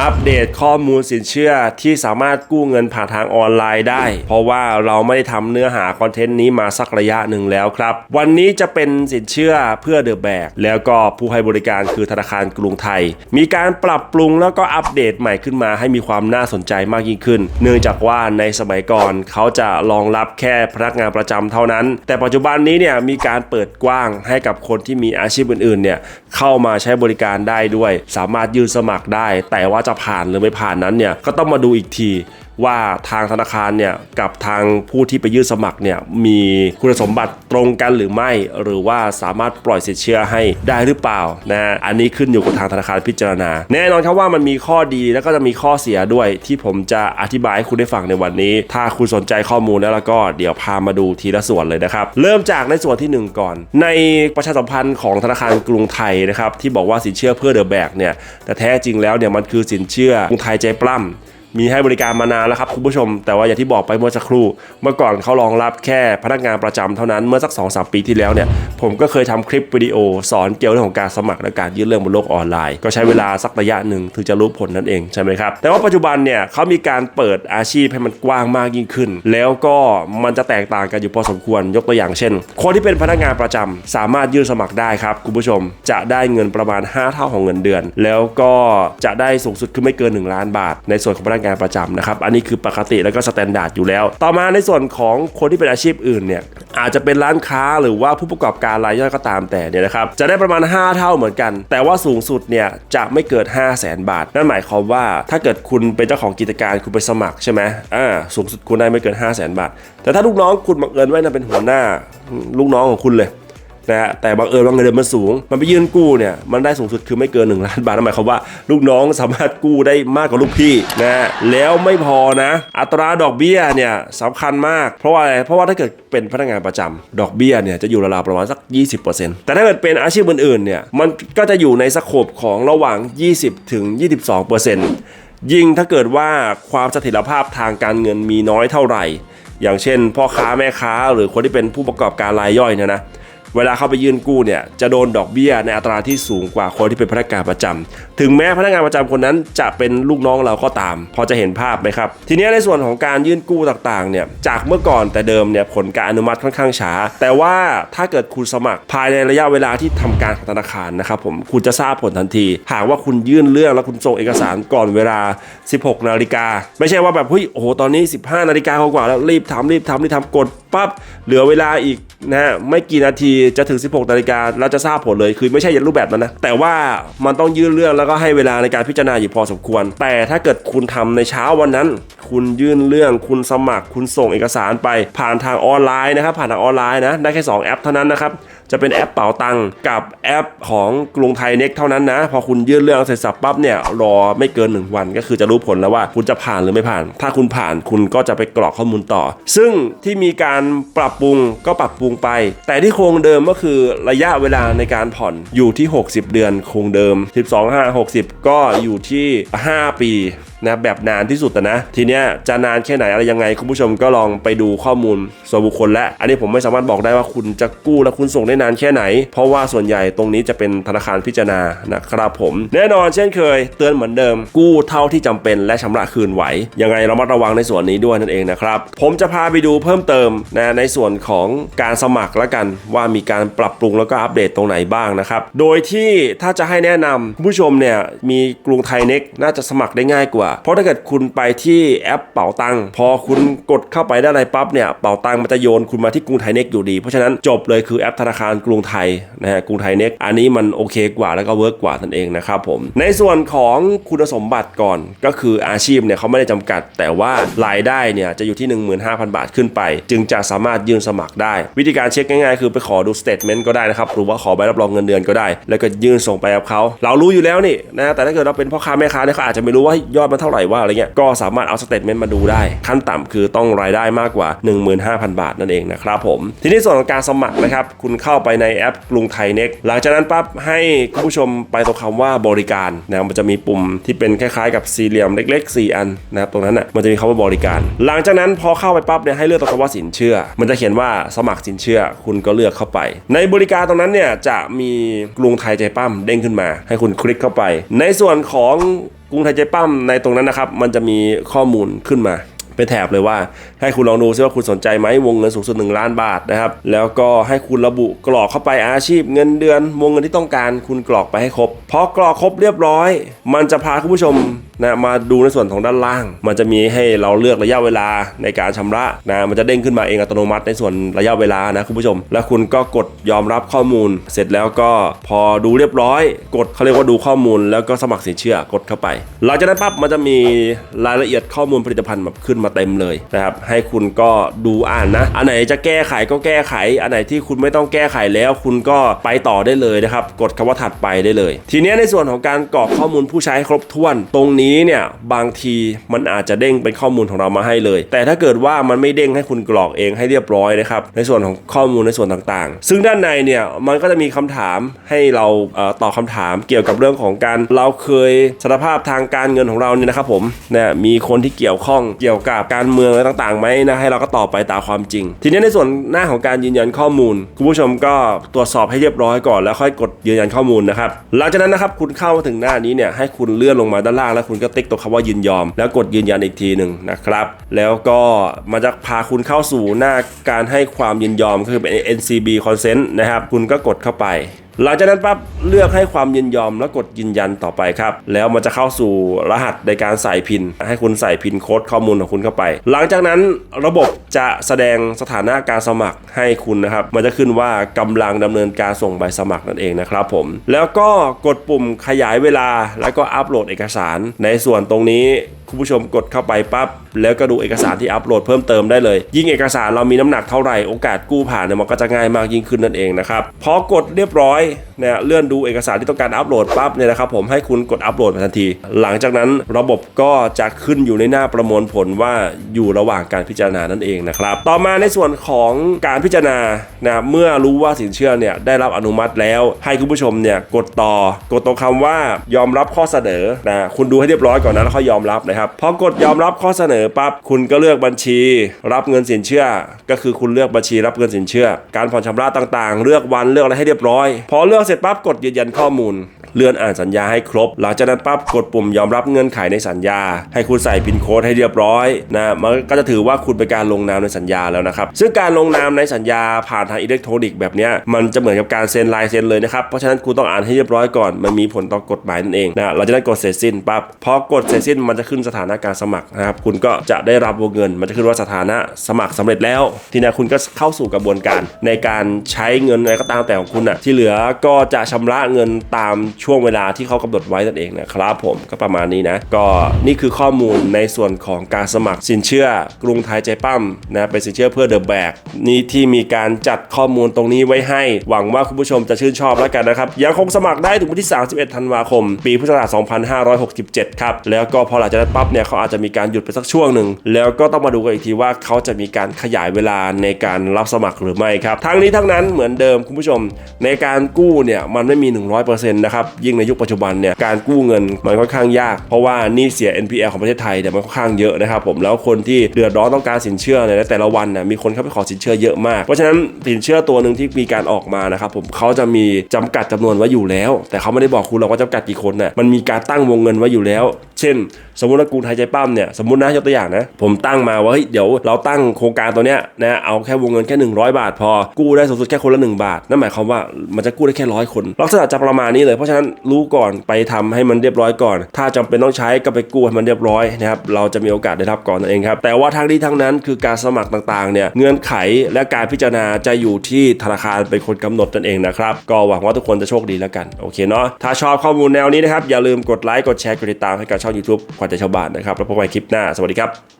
อัปเดตข้อมูลสินเชื่อที่สามารถกู้เงินผ่านทางออนไลน์ได้ เพราะว่าเราไม่ได้ทำเนื้อหาคอนเทนต์นี้มาสักระยะหนึ่งแล้วครับ วันนี้จะเป็นสินเชื่อเพื่อเดอะแบกแล้วก็ผู้ให้บริการคือธนาคารกรุงไทย มีการปรับปรุงแล้วก็อัปเดตใหม่ขึ้นมาให้มีความน่าสนใจมากยิ่งขึ้น เนื่องจากว่าในสมัยก่อนเขาจะรองรับแค่พนักงานประจำเท่านั้น แต่ปัจจุบันนี้เนี่ยมีการเปิดกว้างให้กับคนที่มีอาชีพอื่นๆเนี่ยเข้ามาใช้บริการได้ด้วย สามารถยื่นสมัครได้ แต่ว่าจะผ่านหรือไม่ผ่านนั้นเนี่ยก็ต้องมาดูอีกที ว่าทางธนาคารเนี่ยกับทางผู้ที่ไปยื่นสมัครเนี่ยมีคุณสมบัติตรงกันหรือไม่ หรือว่าสามารถปล่อยสินเชื่อให้ได้หรือเปล่านะฮะอันนี้ขึ้นอยู่กับทางธนาคารพิจารณา แน่นอนครับว่ามันมีข้อดีแล้วก็จะมีข้อเสียด้วยที่ผมจะอธิบายให้คุณได้ฟังในวันนี้ ถ้าคุณสนใจข้อมูลแล้วแล้วก็เดี๋ยวพามาดูทีละส่วนเลยนะครับ เริ่มจากในส่วนที่หนึ่งก่อน ในประชาสัมพันธ์ของธนาคารกรุงไทยนะครับที่บอกว่าสินเชื่อเพื่อเดอะแบกเนี่ยแต่แท้จริงแล้วเนี่ยมันคือสินเชื่อกรุงไทยใจปล้ำ มีให้บริการมานานแล้วครับคุณผู้ชม แต่ว่าอย่างที่บอกไปเมื่อสักครู่ เมื่อก่อนเขารองรับแค่พนักงานประจำเท่านั้นเมื่อสัก2อสปีที่แล้วเนี่ยผมก็เคยทำคลิปวิดีโอ สอนเกี่ยวเรื่องของการสมัครและการยื่นเรื่องบนโลกออนไลน์ ก็ใช้เวลาสักระยะหนึ่งถึงจะรู้ผลนั่นเองใช่ไหมครับแต่ว่าปัจจุบันเนี่ยเขามีการเปิดอาชีพให้มันกว้างมากยิ่งขึ้น แล้วก็มันจะแตกต่างกันอยู่พอสมควรยกตัวอย่างเช่น คนที่เป็นพนักงานประจำสามารถยื่นสมัครได้ครับคุณผู้ชมจะได้เงินประมาณ 5 เท่าของเงินเดือน แล้วก็จะได้สูงสุดคือไม่เกิน 1 ล้านบาท ในส่วนของพนักงานประจำนะครับ อันนี้คือปกติแล้วก็สแตนดาร์ดอยู่แล้ว ต่อมาในส่วนของคนที่เป็นอาชีพอื่นเนี่ยอาจจะเป็นร้านค้าหรือว่าผู้ประกอบการรายย่อยก็ตามแต่เนี่ยนะครับจะได้ประมาณ 5 เท่าเหมือนกัน แต่ว่าสูงสุดเนี่ยจะไม่เกิด 5 0 0แสนบาท นั่นหมายความว่าถ้าเกิดคุณเป็นเจ้าของกิจการคุณไปสมัครใช่ไหมอ่าสูงสุดคุณได้ไม่เกิน 5 0 0แสนบาท แต่ถ้าลูกน้องคุณบังเอิญไว้นั่นเป็นหัวหน้าลูกน้องของคุณเลย นะฮะแต่บังเอิญว่าเงินเดือนมันสูง มันไปยื่นกู้เนี่ยมันได้สูงสุดคือไม่เกิน 1 ล้านบาทนั่นหมายความว่า ลูกน้องสามารถกู้ได้มากกว่าลูกพี่นะแล้วไม่พอนะ อัตราดอกเบี้ยเนี่ยสำคัญมาก เพราะว่าอะไรเพราะว่าถ้าเกิดเป็นพนักงานประจำดอกเบี้ยเนี่ยจะอยู่ราวๆประมาณสัก 20%แต่ถ้าเกิดเป็นอาชีพอื่นๆเนี่ยมันก็จะอยู่ในสโคปของระหว่าง 20ถึง22%ยิ่งถ้าเกิดว่าความเสถียรภาพทางการเงินมีน้อยเท่าไหร่ อย่างเช่น พ่อค้าแม่ค้าหรือคนที่เป็นผู้ประกอบการรายย่อยเนี่ยนะ เวลาเข้าไปยื่นกู้เนี่ยจะโดนดอกเบี้ยในอัตราที่สูงกว่าคนที่เป็นพนักงานประจำถึงแม้พนักงานประจำคนนั้นจะเป็นลูกน้องเราก็ตาม พอจะเห็นภาพไหมครับ ทีนี้ในส่วนของการยื่นกู้ต่างๆเนี่ยจากเมื่อก่อนแต่เดิมเนี่ยผลการอนุมัติค่อนข้างช้า แต่ว่าถ้าเกิดคุณสมัครภายในระยะเวลาที่ทำการของธนาคารนะครับผมคุณจะทราบผลทันที หากว่าคุณยื่นเรื่องแล้วคุณส่งเอกสารก่อนเวลา 16 นาฬิกา ไม่ใช่ว่าแบบเฮ้ยโอ้โหตอนนี้ 15 นาฬิกากว่าแล้วรีบทำรีบทำรีบทำกดปั๊บเหลือเวลาอีกนะไม่กี่นาทีจะถึง 16นาฬิกาเราจะทราบผลเลยคือไม่ใช่ยันรูปแบบนั้นนะ แต่ว่ามันต้องยื่นเรื่องแล้วก็ให้เวลาในการพิจารณาอยู่พอสมควร แต่ถ้าเกิดคุณทำในเช้าวันนั้น คุณยื่นเรื่องคุณสมัคร คุณส่งเอกสารไปผ่านทางออนไลน์นะครับผ่านทางออนไลน์นะได้แค่ 2 แอปเท่านั้นนะครับ จะเป็นแอปเป๋าตังกับแอปของกรุงไทยเน็กเท่านั้นนะ พอคุณยื่นเรื่องเสร็จสับปั๊บเนี่ยรอไม่เกิน 1 วัน ก็คือจะรู้ผลแล้วว่าคุณจะผ่านหรือไม่ผ่าน ถ้าคุณผ่านคุณก็จะไปกรอกข้อมูลต่อ ซึ่งที่มีการปรับปรุงก็ปรับปรุงไป แต่ที่คงเดิมก็คือระยะเวลาในการผ่อนอยู่ที่ 60 เดือนคงเดิม 12 5 60 ก็อยู่ที่ 5 ปีนะแบบนานที่สุดนะ ทีเนี้ยจะนานแค่ไหนอะไรยังไง คุณผู้ชมก็ลองไปดูข้อมูลส่วนบุคคลและ อันนี้ผมไม่สามารถบอกได้ว่าคุณจะกู้และคุณส่งได้นานแค่ไหน เพราะว่าส่วนใหญ่ตรงนี้จะเป็นธนาคารพิจารณานะครับผม แน่นอนเช่นเคย เตือนเหมือนเดิม กู้เท่าที่จำเป็นและชำระคืนไหว ยังไงเรามาระวังในส่วนนี้ด้วยนั่นเองนะครับผมจะพาไปดูเพิ่มเติมนะในส่วนของการสมัครแล้วกัน ว่ามีการปรับปรุงแล้วก็อัปเดตตรงไหนบ้างนะครับโดยที่ถ้าจะให้แนะนำคุณผู้ชมเนี่ยมีกรุงไทยเน็กน่าจะสมัครได้ง่ายกว่าเพราะถ้าเกิดคุณไปที่แอปเป๋าตังพอคุณกดเข้าไปได้อะไรปั๊บเนี่ยเป๋าตังมันจะโยนคุณมาที่กรุงไทยเน็กอยู่ดี เพราะฉะนั้นจบเลยคือแอปธนาคารกรุงไทยนะฮะกรุงไทยเน็กอันนี้มันโอเคกว่าแล้วก็เวิร์กกว่านั่นเองนะครับผมในส่วนของคุณสมบัติก่อนก็คืออาชีพเนี่ยเขาไม่ได้จำกัด แต่ว่ารายได้เนี่ยจะอยู่ที่ 15,000 บาทขึ้นไป จึงจะสามารถยื่นสมัครได้ วิธีการเช็คง่ายๆ คือไปขอดูสเตทเมนต์ก็ได้นะครับหรือว่าขอใบรับรองเงินเดือนก็ได้ แล้วก็ยื่นส่งไปกับเขาเรารู้อยู่แล้วนี่นะแต่ถ้าเกิดเราเป็นพ่อค้าแม่ค้าเนี่ยเขาอาจจะไม่รู้ว่ายอดมันเท่าไหร่ว่าอะไรเงี้ยก็สามารถเอาสเตทเมนต์มาดูได้ ขั้นต่ำคือต้องรายได้มากกว่า 15,000 บาทนั่นเองนะครับผม ทีนี้ส่วนของการสมัครนะครับ คุณเข้าไปในแอปกรุงไทยเน็กหลังจากนั้นปั๊บให้คุณผู้ชมไปตรงคำว่าบริการนะมันจะมีปุ่มที่เป็นคล้ายๆกับสี่เหลี่ยมเล็ก ๆ 4 อันนะครับตรงนั้นน่ะมันจะมีคำว่าบริการ หลังจากนั้นพอเข้าไปปั๊บเนี่ยให้เลือกตรงคำว่าสินเชื่อ มันจะเขียนว่าสมัครสินเชื่อ คุณก็เลือกเข้าไป ในบริการตรงนั้นเนี่ยจะมีกรุงไทยใจปั้มเด้งขึ้นมา ให้คุณคลิกเข้าไป ในส่วนของกรุงไทยใจปั้มในตรงนั้นนะครับ มันจะมีข้อมูลขึ้นมาเป็นแถบเลยว่า ให้คุณลองดูซิว่าคุณสนใจไหมวงเงินสูงสุด 1 ล้านบาทนะครับ แล้วก็ให้คุณระบุกรอกเข้าไปอาชีพเงินเดือน วงเงินที่ต้องการคุณกรอกไปให้ครบพอกรอกครบเรียบร้อย มันจะพาคุณผู้ชม นะมาดูในส่วนของด้านล่าง มันจะมีให้เราเลือกระยะเวลาในการชำระนะมันจะเด้งขึ้นมาเองอัตโนมัติในส่วนระยะเวลานะคุณผู้ชม แล้วคุณก็กดยอมรับข้อมูล เสร็จแล้วก็พอดูเรียบร้อย กดเขาเรียกว่าดูข้อมูล แล้วก็สมัครสินเชื่อกดเข้าไปหลังจากนั้นปั๊บมันจะมีรายละเอียดข้อมูลผลิตภัณฑ์แบบขึ้นมาเต็มเลยนะครับให้คุณก็ดูอ่านนะอันไหนจะแก้ไขก็แก้ไข อันไหนที่คุณไม่ต้องแก้ไขแล้ว คุณก็ไปต่อได้เลยนะครับกดคำว่าถัดไปได้เลย ทีนี้ในส่วนของการกรอกข้อมูลผู้ใช้ครบถ้วนตรงนี้เนี่ยบางทีมันอาจจะเด้งเป็นข้อมูลของเรามาให้เลย แต่ถ้าเกิดว่ามันไม่เด้งให้คุณกรอกเองให้เรียบร้อยนะครับในส่วนของข้อมูลในส่วนต่างๆ ซึ่งด้านในเนี่ยมันก็จะมีคำถามให้เราเออตอบคำถามเกี่ยวกับเรื่องของการเราเคยสารภาพทางการเงินของเราเนี่ยนะครับผมเนี่ยมีคนที่เกี่ยวข้องเกี่ยวกับการเมืองอะไรต่างๆไหมนะให้เราก็ตอบไปตามความจริง ทีนี้ในส่วนหน้าของการยืนยันข้อมูล คุณผู้ชมก็ตรวจสอบให้เรียบร้อยก่อนแล้วค่อยกดยืนยันข้อมูลนะครับหลังจากนั้นนะครับคุณเข้ามาถึงหน้านี้เนี่ยให้คุณเลื่อนลงมาด้านล่างแล้วคุณก็ติ๊กตัวคำว่ายินยอม แล้วกดยืนยันอีกทีหนึ่งนะครับ แล้วก็มันจะพาคุณเข้าสู่หน้าการให้ความยินยอมก็คือเป็น NCB consent นะครับ คุณก็กดเข้าไป หลังจากนั้นปั๊บเลือกให้ความยินยอมแล้วกดยืนยันต่อไปครับ แล้วมันจะเข้าสู่รหัสในการใส่พิน ให้คุณใส่พินโค้ดข้อมูลของคุณเข้าไป หลังจากนั้นระบบจะแสดงสถานะการสมัครให้คุณนะครับ มันจะขึ้นว่ากำลังดำเนินการส่งใบสมัครนั่นเองนะครับผม แล้วก็กดปุ่มขยายเวลา แล้วก็อัปโหลดเอกสาร ในส่วนตรงนี้คุณผู้ชมกดเข้าไปปั๊บแล้วก็ดูเอกสารที่อัปโหลดเพิ่มเติมได้เลย ยิ่งเอกสารเรามีน้ำหนักเท่าไหร่โอกาสกู้ผ่านเนี่ยมันก็จะง่ายมากยิ่งขึ้นนั่นเองนะครับพอกดเรียบร้อยเนี่ยเลื่อนดูเอกสารที่ต้องการอัปโหลดปั๊บเนี่ยนะครับผมให้คุณกดอัปโหลดทันที หลังจากนั้นระบบก็จะขึ้นอยู่ในหน้าประมวลผลว่าอยู่ระหว่างการพิจารณานั่นเองนะครับต่อมาในส่วนของการพิจารณานะเมื่อรู้ว่าสินเชื่อเนี่ยได้รับอนุมัติแล้ว ให้คุณผู้ชมเนี่ยกดต่อกดตรงคำว่ายอมรับข้อเสนอนะคุณดูให้เรียบร้อยก่อนนะแล้วค่อยยอมรับนะครับพอกดยอมรับข้อเสนอปั๊บคุณก็เลือกบัญชี รับเงินสินเชื่อ ก็คือคุณเลือกบัญชีรับเงินสินเชื่อ การผ่อนชำระต่างๆ เลือกวันเลือกอะไรให้เรียบร้อย พอเลือกเสร็จปั๊บกดยืนยันข้อมูล เลื่อนอ่านสัญญาให้ครบ หลังจากนั้นปั๊บกดปุ่มยอมรับเงื่อนไขในสัญญา ให้คุณใส่พินโค้ดให้เรียบร้อยนะมันก็จะถือว่าคุณเป็นการลงนามในสัญญาแล้วนะครับซึ่งการลงนามในสัญญาผ่านทางอิเล็กทรอนิกส์แบบนี้มันจะเหมือนกับการเซ็นลายเซ็นเลยนะครับเพราะฉะนั้นคุณต้องอ่านให้เรียบร้อยก่อนมันมีผลต่อกฎหมายนั่นเองนะหลังจากนั้นกดเสร็จสิ้นปั๊บพอกดเสร็จสิ้นมันจะขึ้นสถานะการสมัครนะครับคุณก็จะได้รับวงเงิน มันจะขึ้นว่าสถานะสมัครสำเร็จแล้ว ทีนี้คุณก็เข้าสู่กระบวนการในการใช้เงินอะไรก็ตามแต่ของคุณอะที่เหลือก็จะชำระเงินตามชช่วงเวลาที่เขากำหนดไว้นั่นเองนะครับผมก็ประมาณนี้นะ ก็นี่คือข้อมูลในส่วนของการสมัครสินเชื่อกรุงไทยใจปั้มนะเป็นสินเชื่อเพื่อเดอะแบกนี่ที่มีการจัดข้อมูลตรงนี้ไว้ให้ หวังว่าคุณผู้ชมจะชื่นชอบแล้วกันนะครับยังคงสมัครได้ถึงวันที่ 31 ธันวาคม ปีพุทธศักราช2567 ครับ แล้วก็พอหลังจากนั้นปั๊บเนี่ยเขาอาจจะมีการหยุดไปสักช่วงหนึ่งแล้วก็ต้องมาดูกันอีกทีว่าเขาจะมีการขยายเวลาในการรับสมัครหรือไม่ครับทั้งนี้ทั้งนั้นเหมือนเดิมคุณผู้ชม ในการกู้เนี่ยมันไม่มี 100%นะครับยิ่งในยุคปัจจุบันเนี่ยการกู้เงินมันค่อนข้างยาก เพราะว่านี่เสีย NPL ของประเทศไทยเนี่ยมันค่อนข้างเยอะนะครับผมแล้วคนที่เดือดร้อนต้องการสินเชื่อเนี่ยในแต่ละวันน่ะมีคนเข้าไปขอสินเชื่อเยอะมาก เพราะฉะนั้นสินเชื่อตัวหนึ่งที่มีการออกมานะครับผมเขาจะมีจำกัดจำนวนไว้อยู่แล้ว แต่เขาไม่ได้บอกคุณหรอกว่าจำกัดกี่คนน่ะมันมีการตั้งวงเงินไว้อยู่แล้ว เช่น สมมติว่ากรุงไทยใจปั้มเนี่ยสมมตินะยกตัวอย่างนะผมตั้งมาว่าเฮ้ยเดี๋ยวเราตั้งโครงการตัวเนี้ยนะเอาแค่วงเงินแค่ 100 บาท พอกู้ได้สูงสุดแค่คนละ 1 บาท นั่นหมายความว่ามันจะกู้ได้แค่ร้อยคน ลักษณะจะประมาณนี้เลยเพราะฉะนั้นรู้ก่อนไปทำให้มันเรียบร้อยก่อน ถ้าจำเป็นต้องใช้ก็ไปกู้ให้มันเรียบร้อยนะครับเราจะมีโอกาสได้รับก่อนนั่นเองครับแต่ว่าทั้งนี้ทั้งนั้นคือการสมัครต่างๆเนี่ยเงื่อนไขและการพิจารณาจะอยู่ที่ธนาคารเป็นคนกำหนดนั่นเองนะครับก็หวังว่าทุกคนจะโชคดีแล้วกันโอเคเนาะถ้าชอบข้อมูลแนวนี้นะครับอย่าลืมกดไลค์กดแชร์กดติดตามให้กับช่อง YouTube ขวัญใจชาวบ้านนะครับแล้วพบกันคลิปหน้าสวัสดีครับ